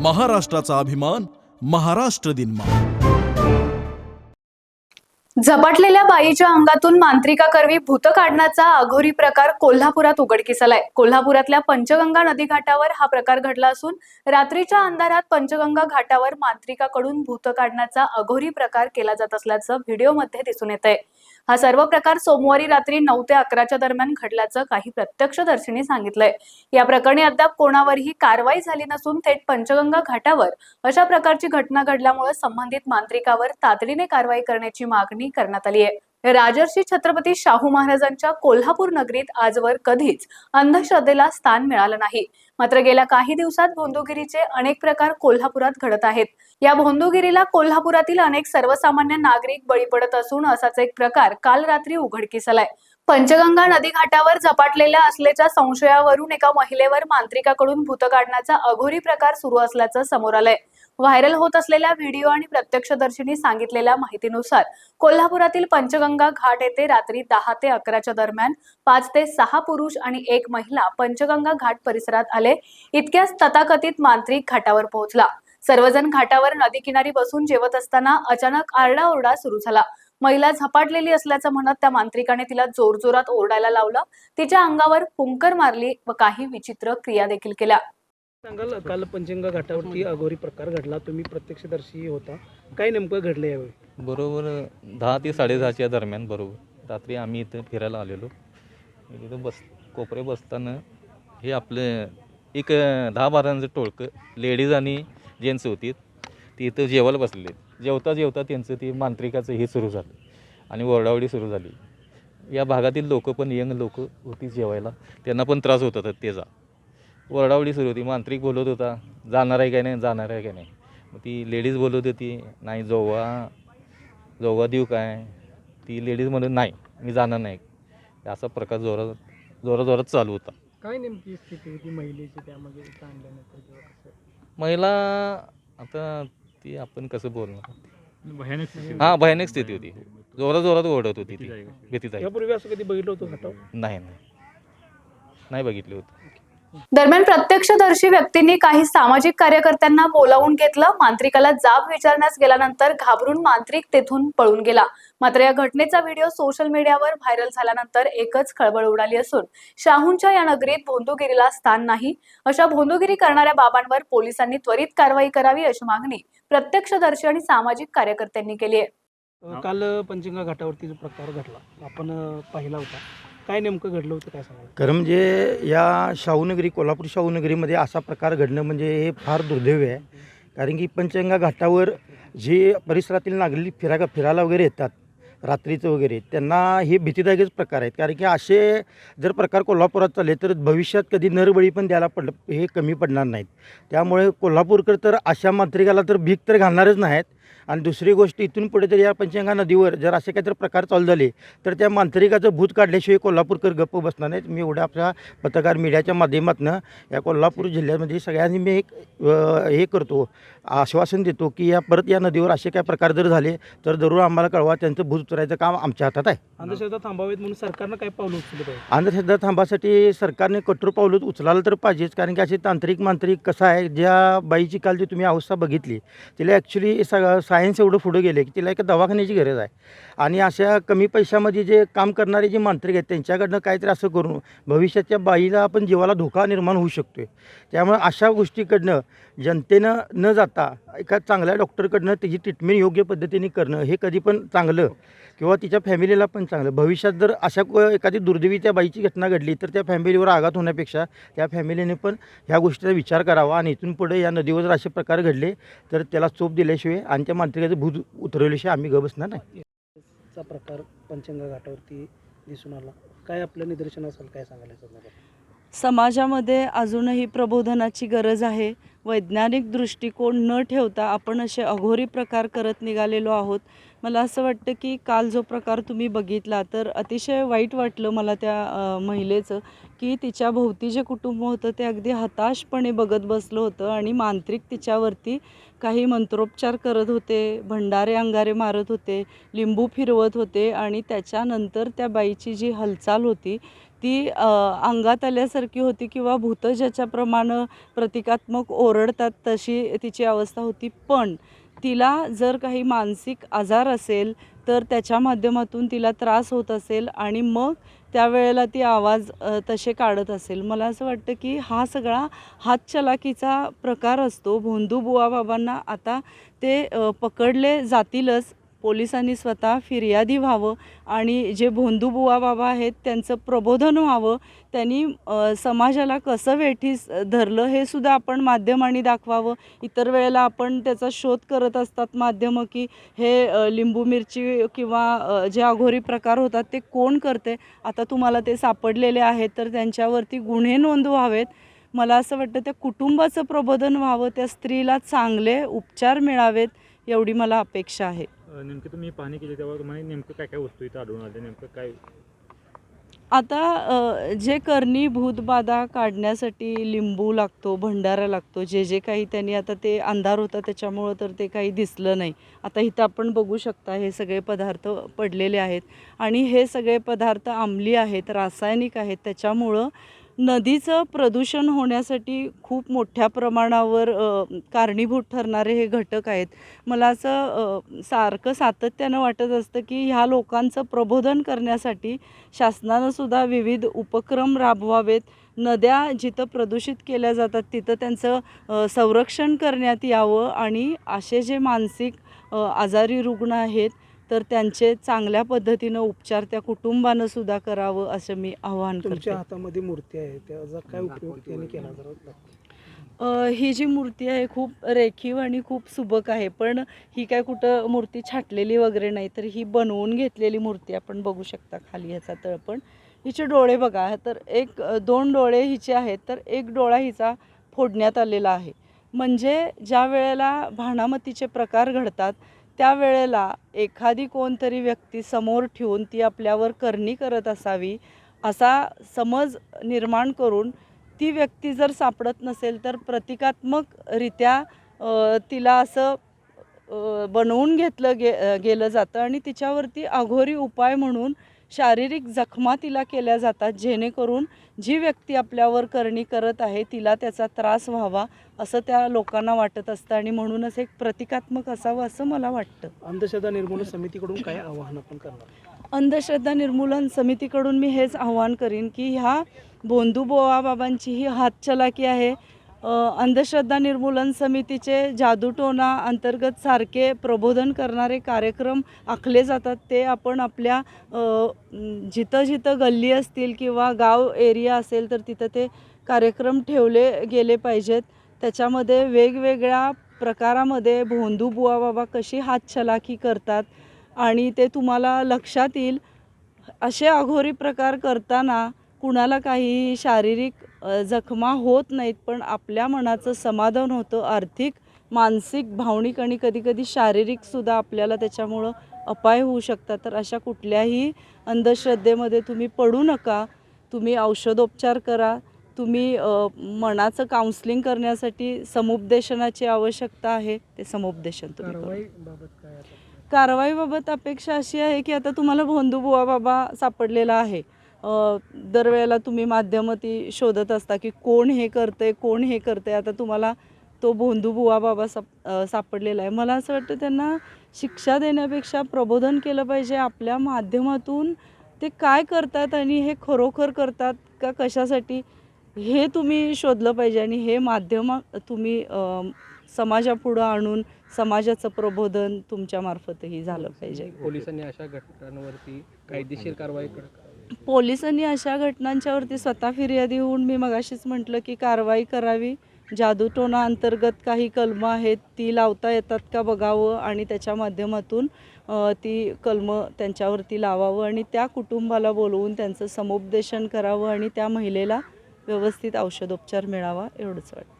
महाराष्ट्राचा अभिमान महाराष्ट्र दिनमा झपाटलेल्या बाईच्या अंगातून मांत्रिका करवी भूत काढण्याचा अघोरी प्रकार कोल्हापुरात उघडकीस आलाय कोल्हापुरातल्या पंचगंगा नदी घाटावर हा प्रकार घडला असून रात्रीच्या अंधारात पंचगंगा घाटावर मांत्रिकाकडून भूत काढण्याचा अघोरी प्रकार केला जात असल्याचं व्हिडिओमध्ये दिसून येत आहे हा सर्व प्रकार सोमवारी रात्री नऊ ते अकराच्या दरम्यान घडल्याचं काही प्रत्यक्षदर्शींनी सांगितलंय. या प्रकरणी अद्याप कोणावरही कारवाई झाली नसून थेट पंचगंगा घाटावर अशा प्रकारची घटना घडल्यामुळे संबंधित मांत्रिकावर तातडीने कारवाई करण्याची मागणी करण्यात आली आहे राजर्षी छत्रपती शाहू महाराजांच्या कोल्हापूर नगरीत आजवर कधीच अंधश्रद्धेला स्थान मिळालं नाही. मात्र गेल्या काही दिवसात भोंदूगिरीचे अनेक प्रकार कोल्हापुरात घडत आहेत. या भोंदूगिरीला कोल्हापुरातील अनेक सर्वसामान्य नागरिक बळी पडत असून असाच एक प्रकार काल रात्री उघडकीस आलाय पंचगंगा नदी घाटावर झपाटलेल्या असल्याच्या संशयावरून एका महिलेवर मांत्रिकाकडून भूत काढण्याचा अघोरी प्रकार सुरू असल्याचं समोर आलंय. व्हायरल होत असलेल्या व्हिडिओ आणि प्रत्यक्षदर्शींनी सांगितलेल्या माहितीनुसार कोल्हापुरातील पंचगंगा घाट येथे रात्री दहा ते अकराच्या दरम्यान पाच ते सहा पुरुष आणि एक महिला पंचगंगा घाट परिसरात आले. इतक्याच तथाकथित मांत्रिक घाटावर पोहोचला. सर्वजण घाटावर नदीकिनारी बसून जेवत असताना अचानक आरडाओरडा सुरू झाला. महिला झपाटलेली असल्याचं म्हणत त्या मांत्रिकाने तिला जोरजोरात ओरडायला लावलं. तिच्या अंगावर पुंकर मारली व काही विचित्र क्रिया देखील केल्या. सांगाल काल पंचिंगा घाटावरती अघोरी प्रकार घडला. तुम्ही प्रत्यक्षदर्शी होता. काय नेमकं घडलं यावेळी? बरोबर दहा ते साडेदहाच्या दरम्यान बरोबर. रात्री आम्ही इथं फिरायला आलेलो. इथं बस कोपरे बसताना हे आपलं एक दहा बारांचं टोळकं लेडीज आणि जेंट्स होती. ती इथं जेवायला बसले जेवता जेवता त्यांचं ती मांत्रिकाचं हे सुरू झालं आणि ओरडावडी सुरू झाली. या भागातील लोक पण यंग लोक होती जेवायला. त्यांना पण त्रास होत होता त्याचा ओरडाओरडी सुरू होती. मांत्रिक बोलत होता. जाणार आहे काय नाही? जाणार आहे काय नाही? मग ती लेडीज बोलत होती नाही जोवा जोगा देऊ काय? ती लेडीज म्हणून नाही मी जाणार नाही. असा प्रकार जोरात जोरात जोरात चालू होता. काय नेमकी स्थिती होती महिलेची त्यामध्ये महिला आता ती आपण कसं बोलणार? भयानक स्थिती हां भयानक स्थिती होती. जोरात जोरात ओरडत होती ती. भीतीदायक यापूर्वी असं कधी बघितलं होतं नाही नाही. नाही बघितली होती. दरम्यान प्रत्यक्षदर्शी व्यक्तींनी काही सामाजिक कार्यकर्त्यांना बोलावून घेतलं. मांत्रिकाला जाब विचारण्यास गेल्यानंतर घाबरून मांत्रिक तेथून पळून गेला. मात्र या घटनेचा व्हिडिओ सोशल मीडियावर व्हायरल झाल्यानंतर एकच खळबळ उडाली असून शाहूंच्या या नगरीत भोंदूगिरीला स्थान नाही. अशा भोंदूगिरी करणाऱ्या बाबांवर पोलिसांनी त्वरित कारवाई करावी अशी मागणी प्रत्यक्षदर्शी आणि सामाजिक कार्यकर्त्यांनी केली आहे. काल पंचिंगा घाटावरती जो प्रकार घडला आपण पाहिला होता. काय नेमकं घडलं होतं काय सांगाल? खरं म्हणजे या शाहूनगरी कोल्हापूर शाहूनगरीमध्ये असा प्रकार घडणं म्हणजे हे फार दुर्दैव आहे. कारण की पंचगंगा घाटावर जे परिसरातील नागरिक फिरा फिरायला वगैरे येतात रात्रीचं वगैरे त्यांना हे भीतीदायकच प्रकार आहेत. कारण की असे जर प्रकार कोल्हापुरात चालले तर भविष्यात कधी नरबळी पण द्यायला पड हे कमी पडणार नाहीत. त्यामुळे कोल्हापूरकर तर अशा मांत्रिकाला तर भीक तर घालणारच नाहीत. आणि दुसरी गोष्ट इथून पुढे जर या पंचगंगा नदीवर जर असे काहीतरी प्रकार चालू झाले तर त्या मांत्रिकाचं भूत काढल्याशिवाय कोल्हापूरकर गप्प बसणार नाहीत. मी एवढ्या आपल्या पत्रकार मीडियाच्या माध्यमातून या कोल्हापूर जिल्ह्यामध्ये सगळ्यांनी मी एक हे करतो आश्वासन देतो की या परत या नदीवर असे काय प्रकार जर झाले तर जरूर आम्हाला कळवा त्यांचं भूत उतरायचं काम आमच्या हातात आहे. अंधश्रद्धा थांबावेत म्हणून सरकारनं काय पावलं उचललं पाहिजे अंधश्रद्धा थांबासाठी सरकारने कठोर पावलं उचलायला तर पाहिजेच कारण की असे तांत्रिक मांत्रिक कसं आहे ज्या बाईची काल जी तुम्ही अवस्था बघितली तिला ॲक्च्युली सगळं सायन्स एवढं पुढे गेले की तिला एका दवाखान्याची गरज आहे. आणि अशा कमी पैशामध्ये जे काम करणारे जे मांत्रिक आहेत त्यांच्याकडनं काहीतरी असं करून भविष्याच्या बाईला आपण जीवाला धोका निर्माण होऊ शकतो त्यामुळे अशा गोष्टीकडनं जनतेनं न जाता एका चांगल्या डॉक्टरकडनं त्याची ट्रीटमेंट योग्य पद्धतीने करणं हे कधी पण चांगलं. किंवा तिच्या फॅमिलीला पण चांगलं. भविष्यात जर अशा को- एखादी दुर्दैवी त्या बाईची घटना घडली तर त्या फॅमिलीवर आघात होण्यापेक्षा त्या फॅमिलीने पण ह्या गोष्टीचा विचार करावा आणि इथून पुढे या नदीवर जर असे प्रकार घडले तर त्याला चोप दिल्याशिवाय आणि त्या मांत्रिकाचं भूत उतरवल्याशिवाय आम्ही ग बसणार नाही. चा प्रकार पंचगंगा घाटावरती दिसून आला. काय आपलं निदर्शन असेल काय सांगायला? समाजामध्ये अजूनही प्रबोधनाची गरज आहे. वैज्ञानिक दृष्टिकोन न ठेवता आपण असे अघोरी प्रकार करत निघालेलो आहोत. मला असं वाटतं की काल जो प्रकार तुम्ही बघितला तर अतिशय वाईट वाटलं मला त्या महिलेचं की तिच्या भोवती जे कुटुंब होतं ते अगदी हताशपणे बघत बसलं होतं आणि मांत्रिक तिच्यावरती काही मंत्रोपचार करत होते भंडारे अंगारे मारत होते लिंबू फिरवत होते आणि त्याच्यानंतर त्या बाईची जी हालचाल होती ती अंगात आल्यासारखी होती किंवा भूत ज्याच्याप्रमाणे प्रतिकात्मक ओरडतात तशी तिची अवस्था होती. पण तिला जर काही मानसिक आजार असेल तर त्याच्या माध्यमातून तिला त्रास होत असेल आणि मग त्यावेळेला ती आवाज तसे काढत असेल. मला असं वाटतं की हा सगळा हातचलाकीचा प्रकार असतो. भोंदू बुवा बाबांना आता ते पकडले जातीलच पोलिसांनी स्वतः फिर्यादी व्हावं आणि जे भोंदू बुवा बाबा आहेत त्यांचं प्रबोधन व्हावं त्यांनी समाजाला कसं वेठीस धरलं हे सुद्धा आपण माध्यमांनी दाखवावं. इतर वेळेला आपण त्याचा शोध करत असतात माध्यमं की हे लिंबू मिरची किंवा जे अघोरी प्रकार होतात ते कोण करते? आता तुम्हाला ते सापडलेले आहेत तर त्यांच्यावरती गुन्हे नोंद व्हावेत. मला असं वाटतं त्या कुटुंबाचं प्रबोधन व्हावं त्या स्त्रीला चांगले उपचार मिळावेत एवढी मला अपेक्षा आहे. नेमकी तुम्ही पाहणी केली तेव्हा तुम्हाला नेमकं काय काय वस्तू इथं आढळून आल्या? नेमकं काय? आता जे करणी भूतबाधा काढण्यासाठी लिंबू लागतो भंडारा लागतो जे जे काही त्यांनी आता ते अंधार होता त्याच्यामुळं तर ते काही दिसलं नाही. आता इथं आपण बघू शकता हे सगळे पदार्थ पडलेले आहेत. आणि हे सगळे पदार्थ आंबली आहेत रासायनिक आहेत त्याच्यामुळं नदीचं प्रदूषण होण्यासाठी खूप मोठ्या प्रमाणावर कारणीभूत ठरणारे हे घटक आहेत. मला असं सारखं सातत्यानं वाटत असतं की ह्या लोकांचं प्रबोधन करण्यासाठी शासनानंसुद्धा विविध उपक्रम राबवावेत. नद्या जिथं प्रदूषित केल्या जातात तिथं त्यांचं संरक्षण करण्यात यावं आणि असे जे मानसिक आजारी रुग्ण आहेत तर त्यांचे चांगल्या पद्धतीनं उपचार त्या कुटुंबानं सुद्धा करावं असं मी आवाहन करते. तुमच्या हातामध्ये मूर्ती आहे त्याचा काय उपयोग त्यांनी केला जरा अ, ही जी मूर्ती आहे खूप रेखीव आणि खूप सुबक आहे पण ही काय कुठं मूर्ती छाटलेली वगैरे नाही तर ही बनवून घेतलेली मूर्ती आपण बघू शकता खाली ह्याचा तळपण हिचे डोळे बघा तर एक अ, दोन डोळे हिचे आहेत तर एक डोळा हिचा फोडण्यात आलेला आहे. म्हणजे ज्या वेळेला भाणामतीचे प्रकार घडतात त्यावेळेला एखादी कोणतरी व्यक्ती समोर ठेवून ती आपल्यावर करणी करत असावी असा समज निर्माण करून ती व्यक्ती जर सापडत नसेल तर प्रतिकात्मकरित्या तिला असं बनवून घेतलं गे गेलं जातं आणि तिच्यावरती अघोरी उपाय म्हणून शारीरिक जखमा तिला केल्या जातात जेणेकरून जी व्यक्ती आपल्यावर करणी करत आहे तिला त्याचा त्रास व्हावा असं त्या लोकांना वाटत असतं आणि म्हणूनच एक प्रतिकात्मक असावं असं मला वाटतं. अंधश्रद्धा निर्मूलन समितीकडून काय आवाहन आपण करणार? अंधश्रद्धा निर्मूलन समितीकडून मी हेच आव्हान करीन की ह्या भोंदू बोवा बाबांची ही हातचलाकी आहे अंधश्रद्धा निर्मूलन समितीचे जादूटोना अंतर्गत सारखे प्रबोधन करणारे कार्यक्रम आखले जातात. ते आपण आपल्या जिथं जिथं गल्ली असतील किंवा गाव एरिया असेल तर तिथं ते कार्यक्रम ठेवले गेले पाहिजेत. त्याच्यामध्ये वेगवेगळ्या प्रकारामध्ये भोंदू बुवा बाबा कशी हातछलाखी करतात आणि ते तुम्हाला लक्षात येईल. असे अघोरी प्रकार करताना कुणाला काही शारीरिक जखमा होत नाहीत पण आपल्या मनाचं समाधान होतं. आर्थिक मानसिक भावनिक आणि कधीकधी शारीरिकसुद्धा आपल्याला त्याच्यामुळं अपाय होऊ शकतात. तर अशा कुठल्याही अंधश्रद्धेमध्ये तुम्ही पडू नका. तुम्ही औषधोपचार करा. तुम्ही मनाचं काउन्सलिंग करण्यासाठी समुपदेशनाची आवश्यकता आहे. ते समुपदेशन तुम्ही कारवाईबाबत अपेक्षा अशी आहे की आता तुम्हाला भोंदू बुवा बाबा सापडलेला आहे. दरवेळेला तुम्ही माध्यमं ती शोधत असता की कोण हे करतंय कोण हे करतंय? आता तुम्हाला तो भोंदू बुवा बाबा साप सापडलेला आहे. मला असं वाटतं त्यांना शिक्षा देण्यापेक्षा प्रबोधन केलं पाहिजे आपल्या माध्यमातून. ते काय करतात आणि हे खरोखर करतात का कशासाठी? हे तुम्ही शोधलं पाहिजे आणि हे माध्यम तुम्ही समाजापुढं आणून समाजाचं प्रबोधन तुमच्यामार्फतही झालं पाहिजे. पोलिसांनी अशा घटनांवरती कायदेशीर कारवाई पोलिसांनी अशा घटनांच्यावरती स्वतः फिर्यादी होऊन मी मगाशीच म्हटलं की कारवाई करावी. जादूटोना अंतर्गत काही कलमं आहेत ती लावता येतात का बघावं आणि त्याच्या माध्यमातून ती कलमं त्यांच्यावरती लावावं आणि त्या कुटुंबाला बोलवून त्यांचं समुपदेशन करावं आणि त्या महिलेला व्यवस्थित औषधोपचार मिळावा एवढंच वाटतं.